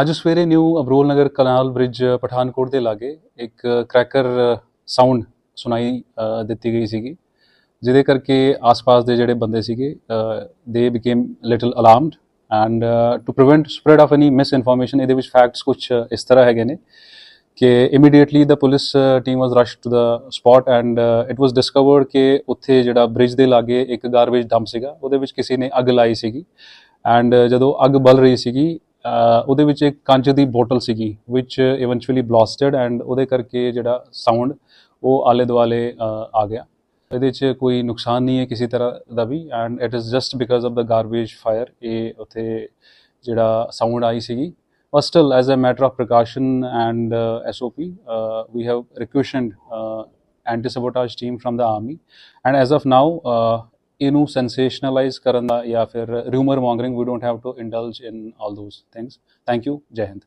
ਅੱਜ ਸਵੇਰੇ New Abrol Nagar canal bridge Pathankot ਦੇ ਲਾਗੇ ਇੱਕ ਕ੍ਰੈਕਰ ਸਾਊਂਡ ਸੁਣਾਈ ਦਿੱਤੀ ਗਈ ਸੀਗੀ, ਜਿਹਦੇ ਕਰਕੇ ਆਸ-ਪਾਸ ਦੇ ਜਿਹੜੇ ਬੰਦੇ ਸੀਗੇ ਦੇ became little alarmed and to prevent spread of any misinformation ਇਹਦੇ ਵਿੱਚ ਫੈਕਟਸ ਕੁਝ ਇਸ ਤਰ੍ਹਾਂ ਹੈਗੇ ਨੇ ਕਿ immediately the police team was rush to the spot and it was discovered ਕਿ ਉੱਥੇ ਜਿਹੜਾ ਬ੍ਰਿਜ ਦੇ ਲਾਗੇ ਇੱਕ ਗਾਰਬੇਜ ਡੰਪ ਸੀਗਾ, ਉਹਦੇ ਵਿੱਚ ਕਿਸੇ ਨੇ ਅੱਗ ਲਾਈ ਸੀਗੀ ਐਂਡ ਜਦੋਂ ਅੱਗ ਬਲ ਰਹੀ ਸੀਗੀ ਉਹਦੇ ਵਿੱਚ ਇੱਕ ਕੰਚ ਦੀ ਬੋਟਲ ਸੀਗੀ ਵਿਚ ਇਵੈਂਚੁਅਲੀ ਬਲਾਸਟਡ ਐਂਡ ਉਹਦੇ ਕਰਕੇ ਜਿਹੜਾ ਸਾਊਂਡ ਉਹ ਆਲੇ ਦੁਆਲੇ ਆ ਗਿਆ। ਇਹਦੇ 'ਚ ਕੋਈ ਨੁਕਸਾਨ ਨਹੀਂ ਹੈ ਕਿਸੇ ਤਰ੍ਹਾਂ ਦਾ ਵੀ and it is just because of the garbage fire ਇਹ ਉੱਥੇ ਜਿਹੜਾ ਸਾਊਂਡ ਆਈ ਸੀਗੀ। But still as a matter of precaution and uh, SOP uh, we have requisitioned uh, anti-sabotage team from the army. And as of now uh, ਇਹਨੂੰ sensationalise ਕਰਨ ਦਾ ਜਾਂ ਫਿਰ rumour mongering we don't have to indulge in all those things thank you ਜੈ ਹਿੰਦ